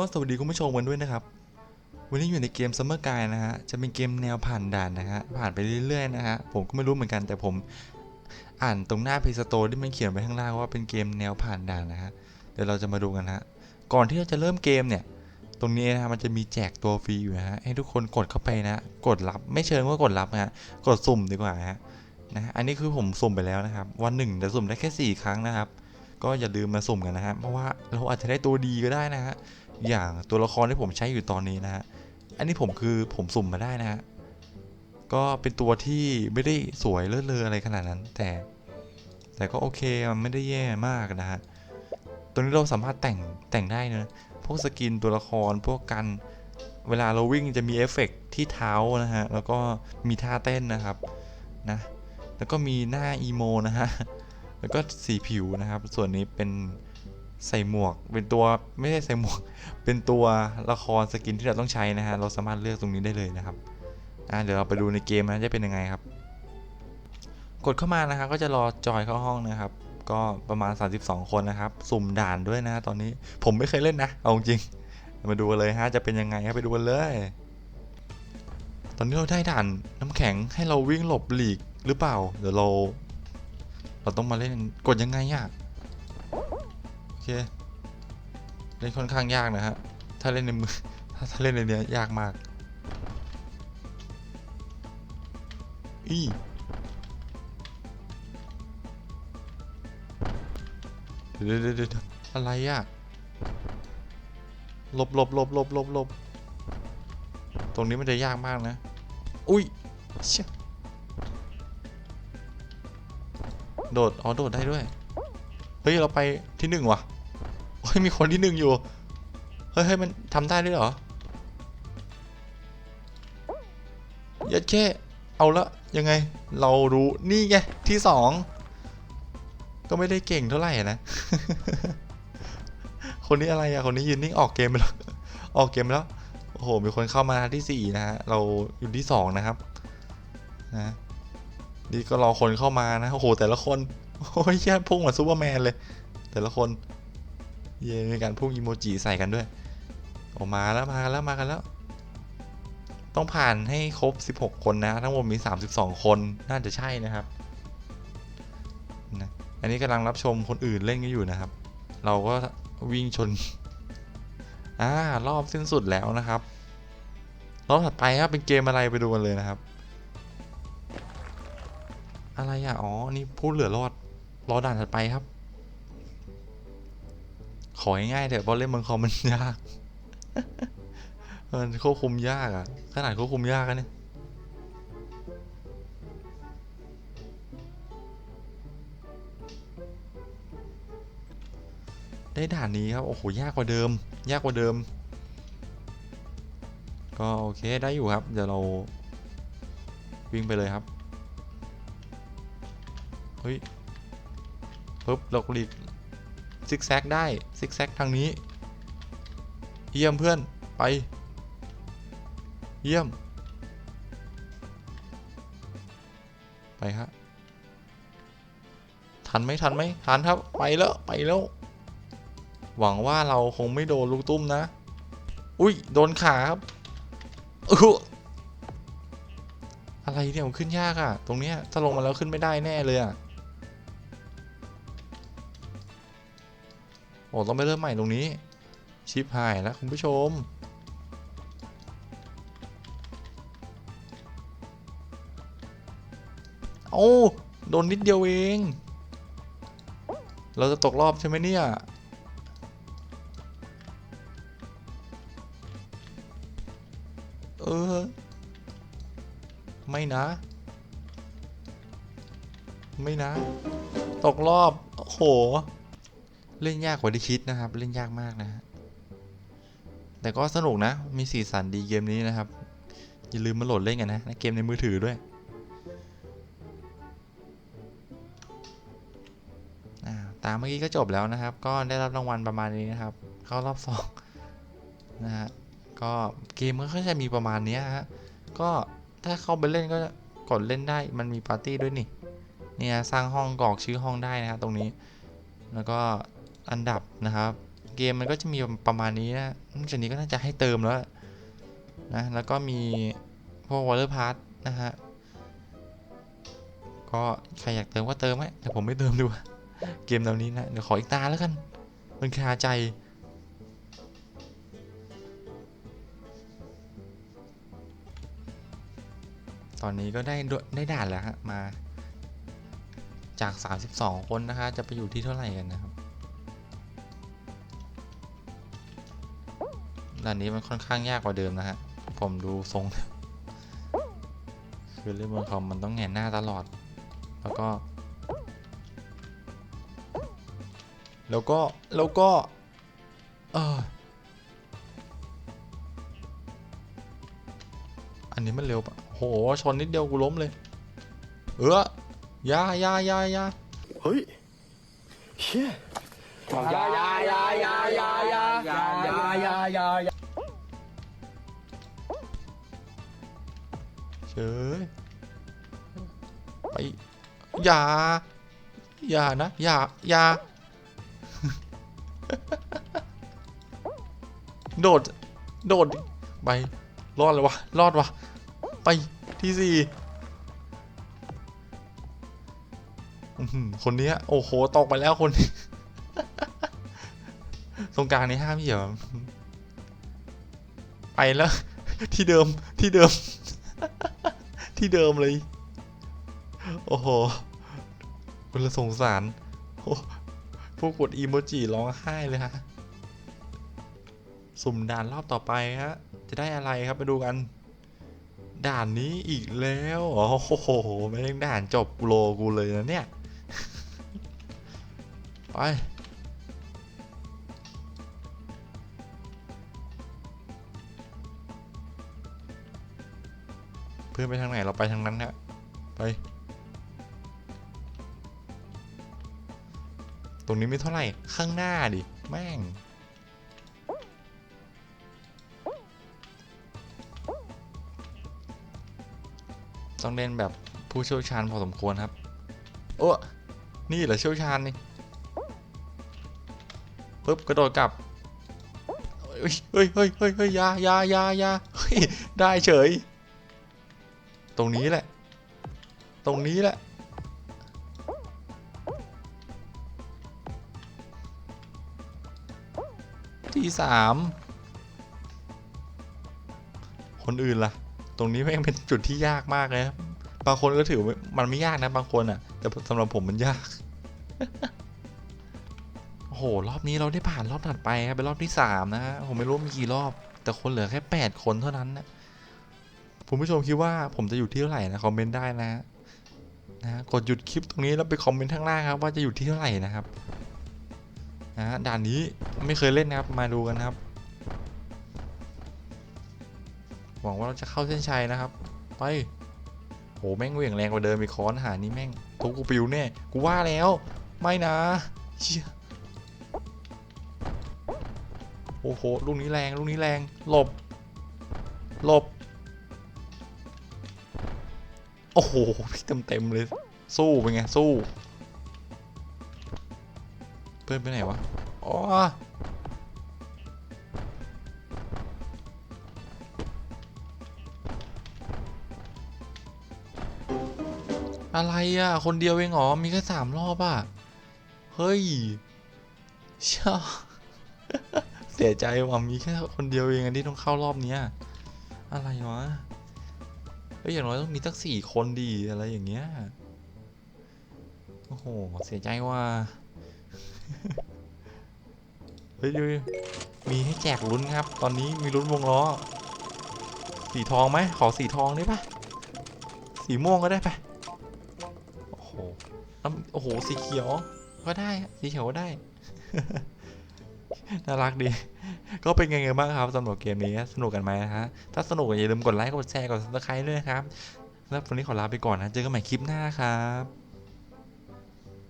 ก็สวัสดีคุณผู้ชมกันด้วยนะครับ วันนี้อยู่ในเกม Summer Guy นะฮะ จะเป็นเกมแนวผ่านด่านนะฮะ ผ่านไปเรื่อยๆนะฮะ ผมก็ไม่รู้เหมือนกันแต่ผมอ่านตรงหน้า Play Store ที่มันเขียนไว้ข้างล่างว่าเป็นเกมแนวผ่านด่านนะฮะ เดี๋ยวเราจะมาดูกันนะฮะ ก่อนที่เราจะเริ่มเกมเนี่ย ตรงนี้นะฮะมันจะมีแจกตัวฟรีอยู่นะฮะ ให้ทุกคนกดเข้าไปนะ กดรับ ไม่เชิงว่ากดรับนะฮะ กดสุ่มดีกว่าฮะ นะฮะอันนี้คือผมสุ่มไปแล้วนะครับ วันหนึ่งจะสุ่มได้แค่ 4 ครั้งนะครับก็อย่าลืมมาสุ่มกันนะฮะ เพราะว่าเราอาจจะได้ตัวดีก็ได้นะฮะ อย่างตัวละครที่ผมใช้อยู่ตอนนี้นะฮะ อันนี้ผมคือผมสุ่มมาได้นะฮะ ก็เป็นตัวที่ไม่ได้สวยเลิศเลออะไรขนาดนั้น แต่ แต่ก็โอเคมันไม่ได้แย่มากนะฮะ ตัวนี้เราสามารถแต่งแต่งได้นะพวกสกินตัวละครพวกกันเวลาเราวิ่งจะมีเอฟเฟกต์ที่เท้านะฮะ แล้วก็มีท่าเต้นนะครับนะ แล้วก็มีหน้าอีโมนะฮะ แล้วก็สีผิวนะครับ ส่วนนี้เป็น ใส่หมวก เป็นตัวไม่ใช่ใส่หมวก เป็นตัวละครสกินที่เราต้องใช้นะฮะ เราสามารถเลือกตรงนี้ได้เลยนะครับ อ่าเดี๋ยวเราไปดูในเกมนะจะเป็นยังไงครับ กดเข้ามานะครับ ก็จะรอจอยเข้าห้องนะครับ ก็ประมาณ 32 คนนะครับ สุ่มด่านด้วยนะตอนนี้ ผมไม่เคยเล่นนะ เอาจริง มาดูกันเลยฮะ จะเป็นยังไงครับไปดูกันเลย ตอนนี้เราได้ด่านน้ำแข็งให้เราวิ่งหลบหลีกหรือเปล่า เดี๋ยวเรา เราต้องมาเล่น กดยังไงอะ เคเล่นค่อนข้างยากนะฮะ ถ้าเล่นในมือ ถ้าเล่นในเนี้ยยากมาก อีเดี๋ยวเดี๋ยวอะไรอะหลบหลบหลบหลบหลบหลบตรงนี้มันจะยากมากนะ อุ้ยเชี่ยโดด อ๋อ โดดได้ด้วย เฮ้ย เราไปที่หนึ่งว่ะ โอ้ยมีคนที่หนึ่งอยู่ เฮ้ยเฮ้ยมันทำได้ด้วยเหรอยัดแค่เอาละยังไง เรารู้นี่ไงที่สองก็ไม่ได้เก่งเท่าไหร่นะ คนนี้อะไรอะคนนี้ยืนนิ่งออกเกมไปแล้ว ออกเกมไปแล้ว โอ้โห มีคนเข้ามาที่สี่นะฮะ เราอยู่ที่สองนะครับ นะ นี่ก็รอคนเข้ามานะ โอ้โห แต่ละคน โอ้ยแย่พุ่งเหมือนซูเปอร์แมนเลย แต่ละคน เย่มีการพุ่งอีโมจิใส่กันด้วยออกมาแล้วมากันแล้วมากันแล้ว ต้องผ่านให้ครบ 16 คนนะ ทั้งหมดมี 32 คนน่าจะใช่นะครับนะอันนี้กำลังรับชมคนอื่นเล่นกันอยู่นะครับ เราก็วิ่งชนอ่ารอบสิ้นสุดแล้วนะครับรอบถัดไปครับเป็นเกมอะไรไปดูกันเลยนะครับ อะไรอะอ๋อนี่ผู้เหลือรอดรอด่านถัดไปครับ ของ่ายๆเถอะเพราะเล่นบนคอมมันยาก มันควบคุมยากอะขนาดควบคุมยากอะเนี่ยได้ด่านนี้ครับ โอ้โห ยากกว่าเดิม ยากกว่าเดิม ก็โอเค ได้อยู่ครับ เดี๋ยวเรา วิ่งไปเลยครับ เฮ้ยปึ๊บเราหลีก ซิกแซกได้ซิกแซกทางนี้เยี่ยมเพื่อนไป เยี่ยม ไปฮะทันไหมทันไหมทันครับไปแล้วไปแล้ว หวังว่าเราคงไม่โดนลูกตุ้มนะ อุ้ยโดนขาครับอื้ออะไรเนี่ยมันขึ้นยากอะตรงเนี้ยถ้าลงมาแล้วขึ้นไม่ได้แน่เลยอะ โอ้ต้องไปเริ่มใหม่ตรงนี้ ชิปหายแล้วคุณผู้ชม โอ้โดนนิดเดียวเอง เราจะตกรอบใช่ไหมเนี่ย เออ ไม่นะ ไม่นะ ตกรอบ โอ้โห เล่นยากกว่าที่คิดนะครับ เล่นยากมากนะฮะแต่ก็สนุกนะ มีสีสันดีเกมนี้นะครับ อย่าลืมมาโหลดเล่นกันนะเกมในมือถือด้วยอ่าตามเมื่อกี้ก็จบแล้วนะครับ ก็ได้รับรางวัลประมาณนี้นะครับ เข้ารอบสองนะฮะก็เกมก็จะมีประมาณนี้ฮะก็ถ้าเข้าไปเล่นก็กดเล่นได้มันมีปาร์ตี้ด้วยนี่เนี่ยสร้างห้องกรอกชื่อห้องได้นะครับตรงนี้ แล้วก็ อันดับนะครับ เกมมันก็จะมีประมาณนี้นะนอกจากนี้ก็น่าจะให้เติมแล้วนะแล้วก็มีพวกวอลเลอร์พาร์ทนะฮะก็ใครอยากเติมก็เติมไหมแต่ผมไม่เติมดีกว่าเกมแนวนี้นะเดี๋ยวขออีกตาแล้วกัน มันคาใจตอนนี้ก็ได้ดได้ด่านแล้วฮะมาจาก 32 คนนะคะ จะไปอยู่ที่เท่าไหร่กันนะครับ ด่านนี้มันค่อนข้างยากกว่าเดิมนะฮะ ผมดูทรง คือเล่นบนคอมมันต้องแหงนหน้าตลอด แล้วก็ แล้วก็ แล้วก็ เอออันนี้มันเร็วปะโห ชนนิดเดียวกูล้มเลย เออยายายายาเฮ้ยเชี่ยยายายายายายายายายา เฉยไปอย่าอย่านะอย่าอย่าโดด โดด ไป รอดเลยวะ รอดวะ ไปที่สี่อื้อหือคนเนี้ยโอ้โห ตกไปแล้วคนตรงกลางนี้ห้ามเหยียบไปแล้ว ที่เดิม ที่เดิม ที่เดิมเลย โอ้โหคุณละสงสารโอ้พวกกดอีโมจิร้องไห้เลยฮะ สุ่มด่านรอบต่อไปฮะ จะได้อะไรครับไปดูกัน ด่านนี้อีกแล้ว โอ้โหไม่ได้ด่านจบโลกูเลยนะเนี่ย ไป พื่อนไปทางไหนเราไปทางนั้นฮะไป ตรงนี้ไม่เท่าไหร่ข้างหน้าดิแม่งต้องเล่นแบบผู้เชี่ยวชาญพอสมควรครับ โอ้นี่เหรอเชี่ยวชาญนี่ปุ๊บกระโดดกลับเฮ้ยเฮ้ยเฮ้ยเฮ้ยยายายายาเฮ้ยได้เฉย ตรงนี้แหละ ตรงนี้แหละ ที่สาม คนอื่นล่ะ ตรงนี้แม่งเป็นจุดที่ยากมากเลยบางคนก็ถือมันไม่ยากนะบางคนอะ แต่สำหรับผมมันยากโอ้โห รอบนี้เราได้ผ่านรอบถัดไปครับเป็นรอบที่สามนะ ผมไม่รู้มีกี่รอบ แต่คนเหลือแค่แปดคนเท่านั้นนะ คุณผู้ชมคิดว่าผมจะอยู่ที่เท่าไหร่นะคอมเมนต์ได้นะนะกดหยุดคลิปตรงนี้แล้วไปคอมเมนต์ข้างล่างครับว่าจะอยู่ที่เท่าไหร่นะครับนะด่านนี้ไม่เคยเล่นนะครับมาดูกันนะครับ หวังว่าเราจะเข้าเส้นชัยนะครับ ไปโหแม่งเหวี่ยงแรงกว่าเดิมอีกค้อนหานี่แม่งตัวกูปิวแน่กูว่าแล้ว ไม่นะเชี่ยโอ้โหลูกนี้แรงลูกนี้แรงหลบหลบ อ้โหเต็มเต็มๆเลย สู้เป็นไง สู้ เพื่อนไปไหนวะ อ๋อ อะไรอะ คนเดียวเองหรอ มีแค่สามรอบอะ เฮ้ยเช่าเสียใจว่ะมีแค่คนเดียวเองอันที่ต้องเข้ารอบเนี้ยอะไรวะ เฮ้ยอย่างน้อยต้องมีตั้งสี่คนดีอะไรอย่างเงี้ย โอ้โห เสียใจว่าเฮ้ยดูมีให้แจกลุ้นครับ ตอนนี้มีลุ้นวงล้อ สีทองไหม ขอสีทองได้ปะสีม่วงก็ได้ปะโอ้โหน้ำโอ้โห สีเขียวก็ได้ สีเขียวก็ได้ น่ารักดี ก็เป็นไงกันบ้างครับสำหรับเกมนี้สนุกกันไหมนะฮะ ถ้าสนุกอย่าลืมกดไลค์ กดแชร์ กดซับสไครต์ด้วยนะครับ แล้ววันนี้ขอลาไปก่อนนะ เจอกันใหม่คลิปหน้าครับ